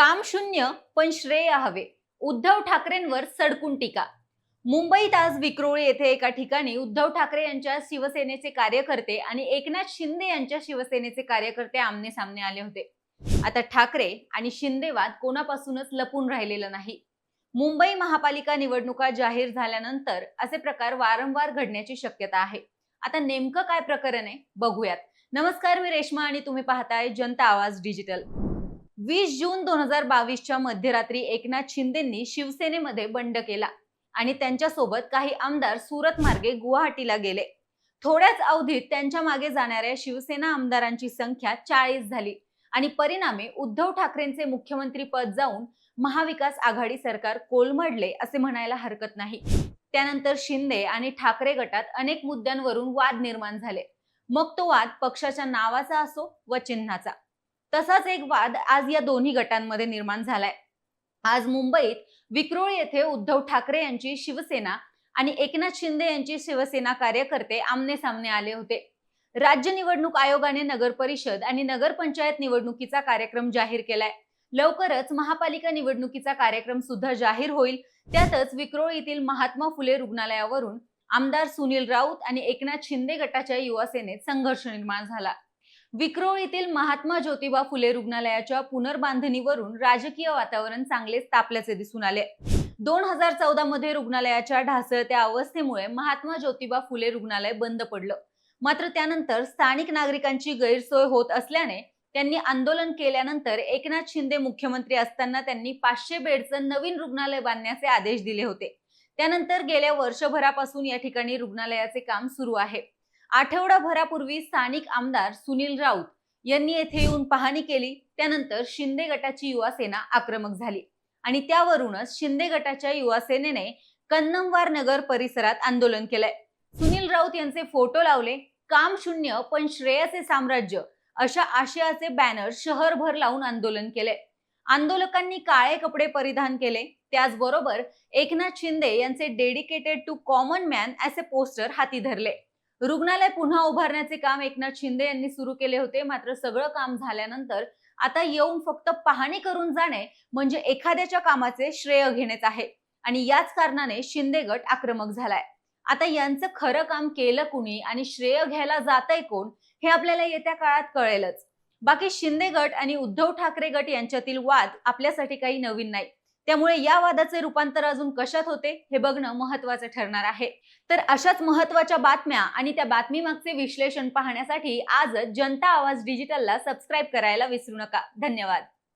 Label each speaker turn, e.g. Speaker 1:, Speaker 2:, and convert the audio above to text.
Speaker 1: काम शून्य पण श्रेय हवे. उद्धव ठाकरेंवर सडकून टीका. मुंबईत आज विक्रोळी येथे एका ठिकाणी उद्धव ठाकरे यांच्या शिवसेनेचे कार्यकर्ते आणि एकनाथ शिंदे यांच्या शिवसेनेचे कार्यकर्ते आमने सामने आले होते. आता ठाकरे आणि शिंदेवाद कोणापासूनच लपून राहिलेला नाही. मुंबई महापालिका निवडणुका जाहीर झाल्यानंतर असे प्रकार वारंवार घडण्याची शक्यता आहे. आता नेमकं काय प्रकरण आहे बघूयात. नमस्कार मी रेश्मा आणि तुम्ही पाहताय जनता आवाज डिजिटल. वीस जून दोन हजार बावीसच्या मध्यरात्री एकनाथ शिंदेंनी शिवसेनेमध्ये बंड केला आणि त्यांच्यासोबत काही आमदार सुरत मार्गे गुवाहाटीला गेले. थोड्याच अवधीत त्यांच्या मागे जाणाऱ्या शिवसेना आमदारांची संख्या चाळीस झाली आणि परिणामी उद्धव ठाकरेंचे मुख्यमंत्री पद जाऊन महाविकास आघाडी सरकार कोलमडले असे म्हणायला हरकत नाही. त्यानंतर शिंदे आणि ठाकरे गटात अनेक मुद्द्यांवरून वाद निर्माण झाले. मग तो वाद पक्षाच्या नावाचा असो व चिन्हाचा. तसाच एक वाद आज या दोन्ही गटांमध्ये निर्माण झालाय. आज मुंबईत विक्रोळ येथे उद्धव ठाकरे यांची शिवसेना आणि एकनाथ शिंदे यांची शिवसेना कार्यकर्ते आमने सामने आले होते. राज्य निवडणूक आयोगाने नगर परिषद आणि नगरपंचायत निवडणुकीचा कार्यक्रम जाहीर केलाय. लवकरच महापालिका निवडणुकीचा कार्यक्रम सुद्धा जाहीर होईल. त्यातच विक्रोळ येथील महात्मा फुले रुग्णालयावरून आमदार सुनील राऊत आणि एकनाथ शिंदे गटाच्या युवा सेनेत संघर्ष निर्माण झाला. विक्रोळ येथील महात्मा ज्योतिबा फुले रुग्णालयाच्या पुनर्बांधणीवरून राजकीय वातावरण चांगलेच तापल्याचे दिसून आले. दोन हजार चौदा मध्ये रुग्णालयाच्या ढासळत्या अवस्थेमुळे महात्मा ज्योतिबा फुले रुग्णालय बंद पडलं. मात्र त्यानंतर स्थानिक नागरिकांची गैरसोय होत असल्याने त्यांनी आंदोलन केल्यानंतर एकनाथ शिंदे मुख्यमंत्री असताना त्यांनी पाचशे बेडचं नवीन रुग्णालय बांधण्याचे आदेश दिले होते. त्यानंतर गेल्या वर्षभरापासून या ठिकाणी रुग्णालयाचे काम सुरू आहे. आठवडाभरापूर्वी स्थानिक आमदार सुनील राऊत यांनी येथे येऊन पाहणी केली. त्यानंतर शिंदे गटाची युवा सेना आक्रमक झाली आणि त्यावरूनच शिंदे गटाच्या युवा सेनेने कन्नमवार नगर परिसरात आंदोलन केलंय. सुनील राऊत यांचे फोटो लावले. काम शून्य पण श्रेयाचे साम्राज्य अशा आशयाचे बॅनर शहरभर लावून आंदोलन केले आंदोलकांनी काळे कपडे परिधान केले. त्याचबरोबर एकनाथ शिंदे यांचे डेडिकेटेड टू कॉमन मॅन असे पोस्टर हाती धरले. रुग्णालय पुन्हा उभारण्याचे काम एकनाथ शिंदे यांनी सुरू केले होते. मात्र सगळं काम झाल्यानंतर आता येऊन फक्त पाहणी करून जाणे म्हणजे एखाद्याच्या कामाचे श्रेय घेणेच आहे. आणि याच कारणाने शिंदे गट आक्रमक झालाय. आता यांचं खरं काम केलं कुणी आणि श्रेय घ्यायला जातय कोण हे आपल्याला येत्या काळात कळेलच. बाकी शिंदे गट आणि उद्धव ठाकरे गट यांच्यातील वाद आपल्यासाठी काही नवीन नाही. त्यामुळे या वादाचे रूपांतर अजून कशात होते हे बघणं महत्वाचं ठरणार आहे. तर अशाच महत्त्वाच्या बातम्या आणि त्या बातमीमागचे विश्लेषण पाहण्यासाठी आजच जनता आवाज डिजिटलला सबस्क्राईब करायला विसरू नका. धन्यवाद.